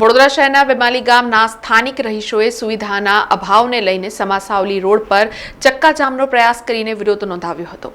વડોદરા શહેરના વેમાલી ગામના સ્થાનિક રહીશોએ સુવિધાના અભાવને લઈને સમાસાવલી રોડ પર ચક્કાજામનો પ્રયાસ કરીને વિરોધ નોંધાવ્યો હતો.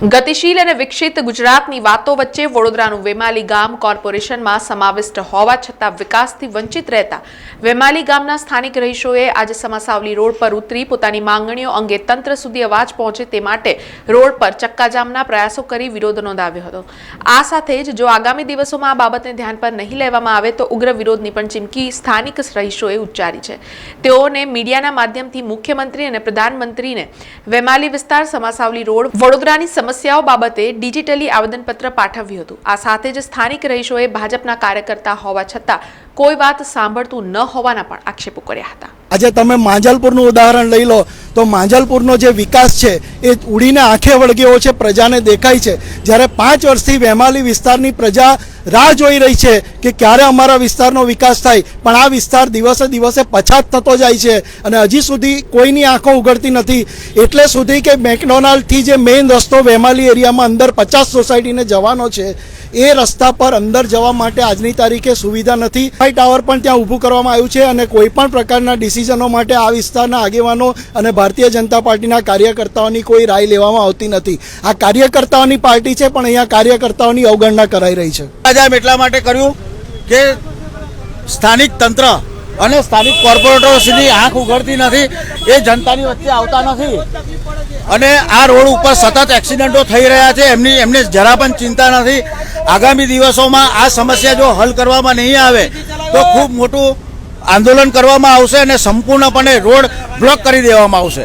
ગતિશીલ અને વિકસિત ગુજરાતની વાતો વચ્ચે વડોદરાનું વેમાલી ગામ કોર્પોરેશનમાં સમાવિષ્ટ હોવા છતાં વિકાસથી વંચિત રહેતા વેમાલી ગામના સ્થાનિક રહીશોએ આજે સમાસાવલી રોડ પર ઉતરી પોતાની માંગણીઓ અંગે તંત્ર સુધી અવાજ પહોંચે તે માટે રોડ પર ચક્કાજામના પ્રયાસો કરી વિરોધ નોંધાવ્યો હતો. આ સાથે જ જો આગામી દિવસોમાં આ બાબતને ધ્યાન પર નહીં લેવામાં આવે તો ઉગ્ર વિરોધની પણ ચીમકી સ્થાનિક રહીશોએ ઉચ્ચારી છે. તેઓને મીડિયાના માધ્યમથી મુખ્યમંત્રી અને પ્રધાનમંત્રીને વેમાલી વિસ્તાર સમાસાવલી રોડ વડોદરાની સમસ્યાઓ બાબતે ડિજિટલી આવેદનપત્ર પાઠવ્યું હતું. આ સાથે જ સ્થાનિક રહીશોએ ભાજપના કાર્યકર્તા હોવા છતાં કોઈ વાત સાંભળતું ન હોવાના પણ આક્ષેપો કર્યા હતા. આજે તમે માંજલપુરનું ઉદાહરણ લઈ લો, તો માંજલપુરનો જે વિકાસ છે, એ ઉડીને આંખે વળગ્યો છે, પ્રજાને દેખાય છે. જ્યારે પાંચ વર્ષથી વેમાલી વિસ્તારની પ્રજા રાહ જોઈ રહી છે કે ક્યારે અમારા વિસ્તારનો વિકાસ થાય. પણ આ વિસ્તાર દિવસે દિવસે પછાત થતો જાય છે અને હજી સુધી કોઈની આંખો ઉઘડતી નથી. એટલે સુધી કે મેકડોનાલ્ડથી જે મેઇન રસ્તો વેમાલી એરિયામાં અંદર પચાસ સોસાયટીને જવાનો છે, એ રસ્તા પર અંદર જવા માટે આજની તારીખે સુવિધા નથી. હાઈ ટાવર પણ ત્યાં ઊભું કરવામાં આવ્યું છે અને કોઈ પણ પ્રકારના ડિસિઝનો માટે આ વિસ્તારના આગેવાનો અને ભારતીય જનતા પાર્ટીના કાર્યકર્તાઓની કોઈ રાય લેવામાં આવતી નથી. આ કાર્યકર્તાઓની પાર્ટી છે, પણ અહીંયા કાર્યકર્તાઓની અવગણના કરાઈ રહી છે. આજામ એટલા માટે કર્યું કે સ્થાનિક તંત્ર અને સ્થાનિક કોર્પોરેટરો સુધી આંખ ઉઘડતી નથી, એ જનતાની વચ્ચે આવતા નથી. અને આ રોડ ઉપર સતત એક્સિડન્ટો થઈ રહ્યા છે, એમની, એમને જરા પણ ચિંતા નથી. આગામી દિવસોમાં આ સમસ્યા જો હલ કરવામાં નહીં આવે, તો ખૂબ મોટું આંદોલન કરવામાં આવશે અને સંપૂર્ણપણે રોડ બ્લોક કરી દેવામાં આવશે.